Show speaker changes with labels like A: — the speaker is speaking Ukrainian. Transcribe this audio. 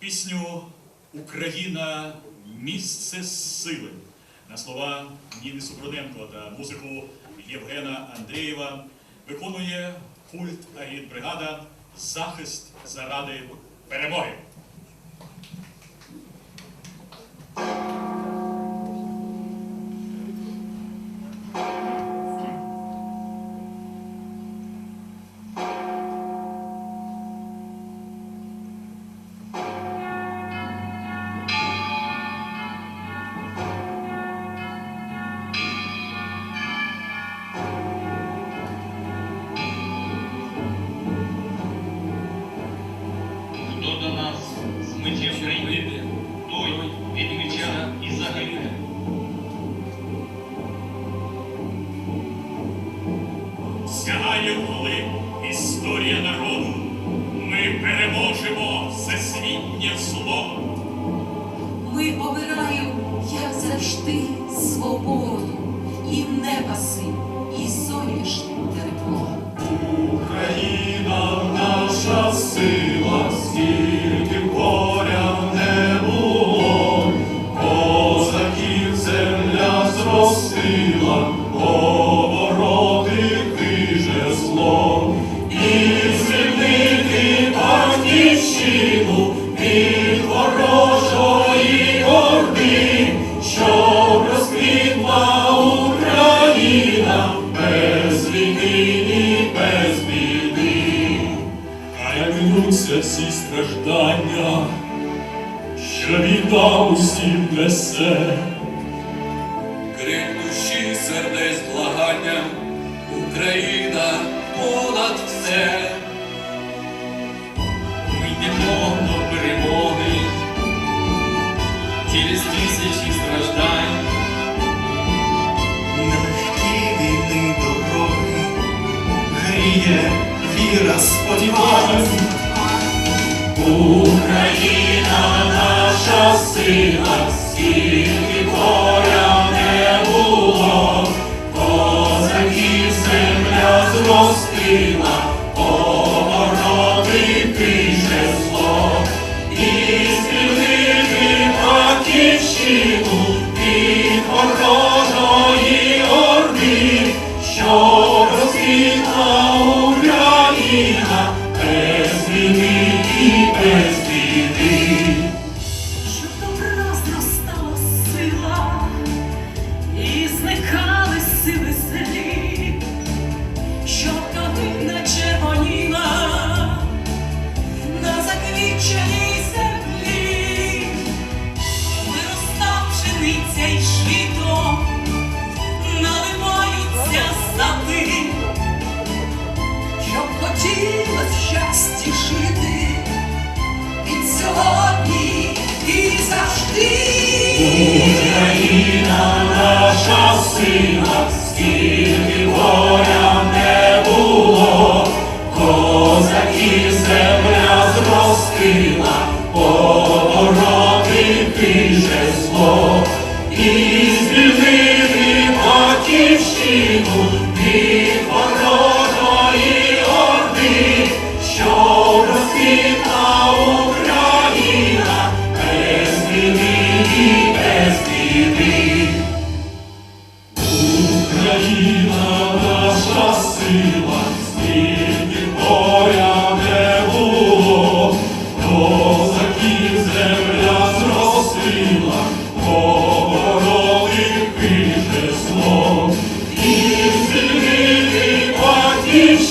A: пісню Україна місце сили на слова Ніни Супруненко та музику Євгена Андрієва виконує культ агітбригада Захист заради перемоги.
B: Нас з миттям прийде, той від меча і загине.
A: Сягає вглиб історія народу. Ми переможемо всесвітнє зло.
C: Ми обираємо, як завжди, свободу і неба син, і сонячне тепло.
D: Україна земля зростила, повороти хиже зло, і звільнити батьківщину від ворожої орди, щоб розквітла Україна без війни і без біди. Хай минуться всі страждання, що війна усім несе.
E: Сердець благання, Україна понад все.
B: Ми йдемо до перемоги через тисячі страждань.
D: Нелегкі війни дороги, гріє віра сподівань. Україна наша сила, скільки земля
C: заквіченій землі, виросла пшениця й жито, наливаються сади, щоб хотілось щастя жити від сьогодні і завжди.
D: Україна наша сила, Україна наша сила, скільки боя не було, козаків земля зростила, оборони пішло, і звільнити батьків.